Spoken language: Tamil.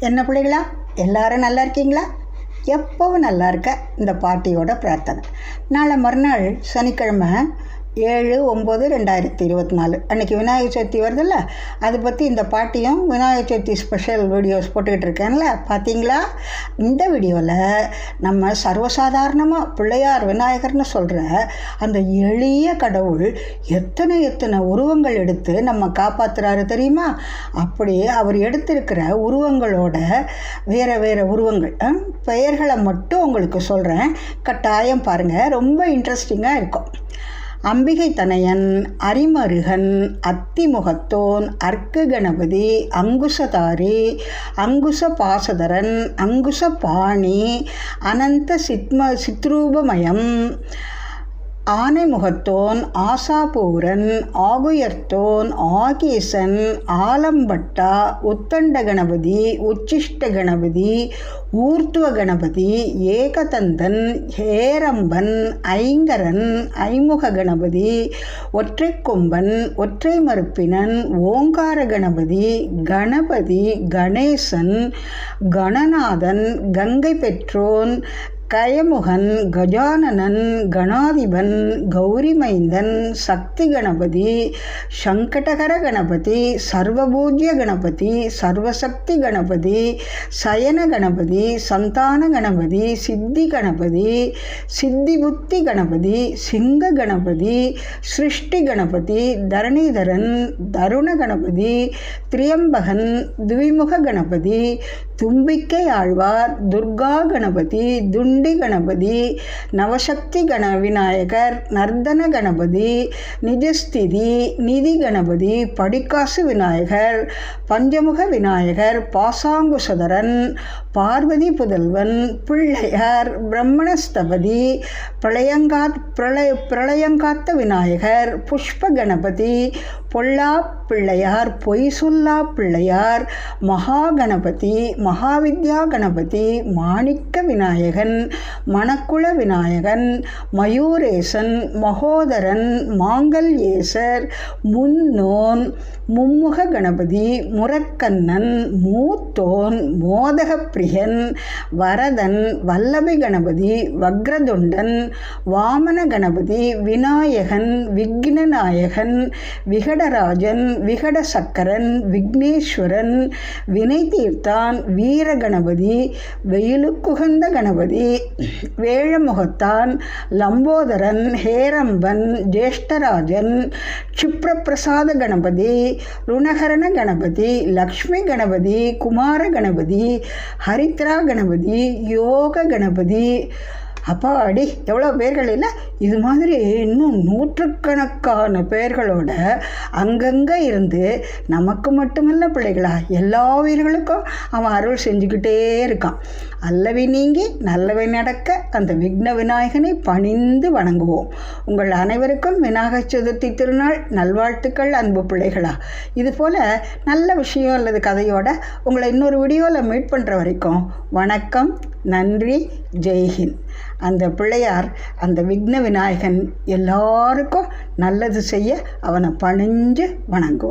என்ன பிள்ளைகளா? எல்லாரும் நல்லா இருக்கீங்களா? எப்பவும் நல்லா இருக்க இந்த பாட்டியோட பிரார்த்தனை. நாளை மறுநாள் சனிக்கிழமை ஏழு ஒம்பது ரெண்டாயிரத்தி இருபத்தி நாலு அன்றைக்கி விநாயகர் சதுர்த்தி வருதுல்ல? அதை பற்றி இந்த பாட்டியும் விநாயகர் சதுர்த்தி ஸ்பெஷல் வீடியோஸ் போட்டுக்கிட்டு இருக்கேன்ல. பார்த்தீங்களா இந்த வீடியோவில் நம்ம சர்வசாதாரணமாக பிள்ளையார் விநாயகர்னு சொல்கிற அந்த எளிய கடவுள் எத்தனை எத்தனை உருவங்கள் எடுத்து நம்ம காப்பாற்றுறாரு தெரியுமா? அப்படி அவர் எடுத்திருக்கிற உருவங்களோட வேறு வேறு உருவங்கள். பெயர்களை மட்டும் உங்களுக்கு சொல்கிறேன் கட்டாயம் பாருங்கள் ரொம்ப இன்ட்ரெஸ்டிங்காக இருக்கும். அம்பிகை தனையன் அரிமருகன் அத்திமுகத்தோன் அர்க்கு கணபதி அங்குசதாரி அங்குச பாசதரன் அங்குச பாணி அனந்த சித்ம சித்ரூபமயம் ஆனைமுகத்தோன் ஆசாபூரன் ஆகுயர்த்தோன் ஆகீசன் ஆலம்பட்டா உத்தண்ட கணபதி உச்சிஷ்ட கணபதி ஊர்த்துவ கணபதி ஏகதந்தன் ஹேரம்பன் ஐங்கரன் ஐமுக கணபதி ஒற்றை கொம்பன் ஒற்றை மறுப்பினன் ஓங்கார கணபதி கணபதி கணேசன் கணநாதன் கங்கை பெற்றோன் கயமுகன் கஜானனன் கணாதிபன் கௌரிமைந்தன் சக்தி கணபதி சங்கடகர கணபதி சர்வபூஜ்ய கணபதி சர்வசக்தி கணபதி சயன கணபதி சந்தான கணபதி சித்தி கணபதி சித்தி புத்தி கணபதி சிங்க கணபதி சிருஷ்டி கணபதி தரணிதரன் தருண கணபதி திரியம்பகன் துவிமுக கணபதி தும்பிக்கை ஆழ்வார் துர்கா கணபதி துண்டி கணபதி நவசக்தி கண விநாயகர் நர்தன கணபதி நிஜஸ்திதி நிதி கணபதி படிக்காசு விநாயகர் பஞ்சமுக விநாயகர் பாசாங்குசதரன் பார்வதி புதல்வன் பிள்ளையார் பிரம்மணஸ்தபதி பிரளயங்காத் பிரளய பிரளயங்காத்த விநாயகர் புஷ்ப கணபதி பொல்லா பிள்ளையார் பொய் சொல்லா பிள்ளையார் மகா கணபதி மகாவித்யா கணபதி மாணிக்க விநாயகன் மணக்குள விநாயகன் மயூரேசன் மகோதரன் மாங்கல்யேசர் முன்னோன் மும்முக கணபதி முரக்கண்ணன் மூத்தோன் மோதகப்பிரியன் வரதன் வல்லபி கணபதி வக்ரதுண்டன் வாமன கணபதி விநாயகன் விக்னநாயகன் விகடராஜன் விகட சக்கரன் விக்னேஸ்வரன் வினை தீர்த்தான் வீர கணபதி வெயிலுக்குகந்த கணபதி வேழமுகத்தான் லம்போதரன் ஹேரம்பன் ஜேஷ்டராஜன் க்ஷிப்ரபிரசாத கணபதி ருணகரண கணபதி லக்ஷ்மி கணபதி குமார கணபதி ஹரித்ரா கணபதி யோக கணபதி அப்பா அடி எவ்வளோ பேர்கள் இல்லை? இது மாதிரி இன்னும் நூற்றுக்கணக்கான பேர்களோட அங்கங்கே இருந்து நமக்கு மட்டுமல்ல பிள்ளைகளா எல்லா உயிர்களுக்கும் அவன் அருள் செஞ்சுக்கிட்டே இருக்கான். அல்லவை நீங்கி நல்லவை நடக்க அந்த விக்ன விநாயகனை பணிந்து வணங்குவோம். உங்கள் அனைவருக்கும் விநாயகர் சதுர்த்தி திருநாள் நல்வாழ்த்துக்கள் அன்பு பிள்ளைகளா. இது போல் நல்ல விஷயம் அல்லது கதையோட உங்களை இன்னொரு வீடியோவில் மீட் பண்ணுற வரைக்கும் வணக்கம். நன்றி ஜெய்ஹிந்த் அந்த பிள்ளையார் அந்த விக்ன விநாயகன் எல்லாருக்கும் நல்லது செய்ய அவனை பணிஞ்சு வணங்குவோம்.